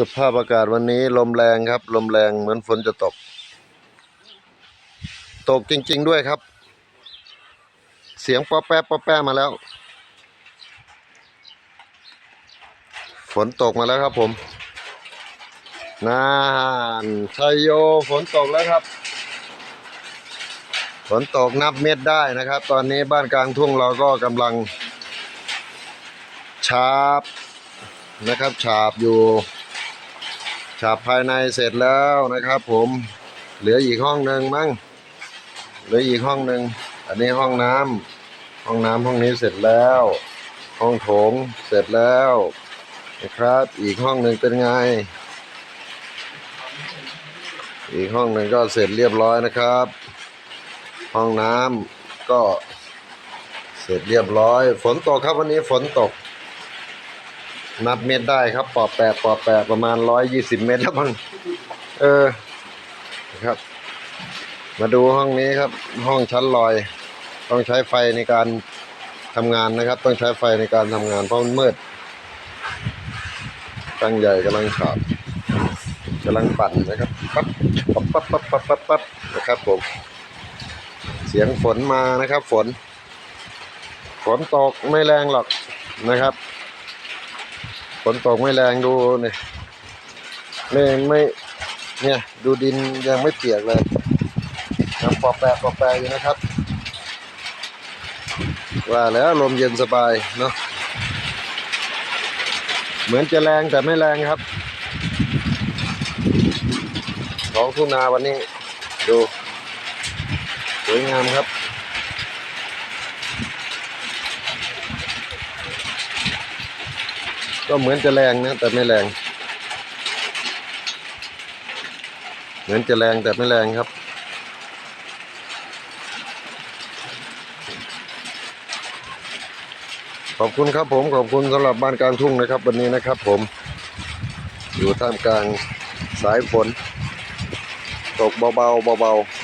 สภาพอากาศวันนี้ลมแรงครับ ลมแรงเหมือนฝนจะตก ตกจริง ๆด้วยครับ เสียงป๊อแป๊ะป๊อแป๊ะมาแล้ว ฝนตกมาแล้วครับผมนานชัยโยฝนตกแล้วครับ ฝนตกนับเม็ดได้นะครับ ตอนนี้บ้านกลางทุ่งเราก็กำลังฉาบนะครับฉาบอยู่ ฉาบภายในเสร็จแล้วนะครับผมเหลืออีกห้องหนึ่งมั้งเหลืออีกห้องหนึ่งอันนี้ห้องน้ำห้องน้ำห้องนี้เสร็จแล้ว ห้องโถงเสร็จแล้วนะครับ อีกห้องหนึ่งเป็นไง อีกห้องหนึ่งก็เสร็จเรียบร้อยนะครับ ห้องน้ำก็เสร็จเรียบร้อย ฝนตกครับวันนี้ฝนตก นับเม็ดได้ครับ ปอบแปดปอแปดประมาณร้อยยี่สิบเมตรแล้วมั้งเออครับ มาดูห้องนี้ครับ ห้องชั้นลอย ต้องใช้ไฟในการทำงานนะครับ ต้องใช้ไฟในการทำงานเพราะมันมืดตั้งใหญ่กำลังฉาบกำลังปั่นนะครับปั๊บปั๊บปั๊บปั๊บปั๊บปั๊บปั๊บนะครับผม เสียงฝนมานะครับ ฝน ฝนตกไม่แรงหรอกนะครับ ฝนตกไม่แรงดูเนี่ยไม่ไม่เนี่ย ดูดินยังไม่เปียกเลยยังปอแปะปอแปะอยู่นะครับ ว่าแล้วลมเย็นสบายเนาะเหมือนจะแรงแต่ไม่แรงครับท้องทุ่งนาวันนี้ ดู สวยงามครับ ก็เหมือนจะแรงนะแต่ไม่แรง เหมือนจะแรงแต่ไม่แรงครับ ขอบคุณครับผมขอบคุณสำหรับบ้านกลางทุ่งนะครับ วันนี้นะครับผม อยู่ท่ามกลางสายฝน ตกเบาๆเบาๆ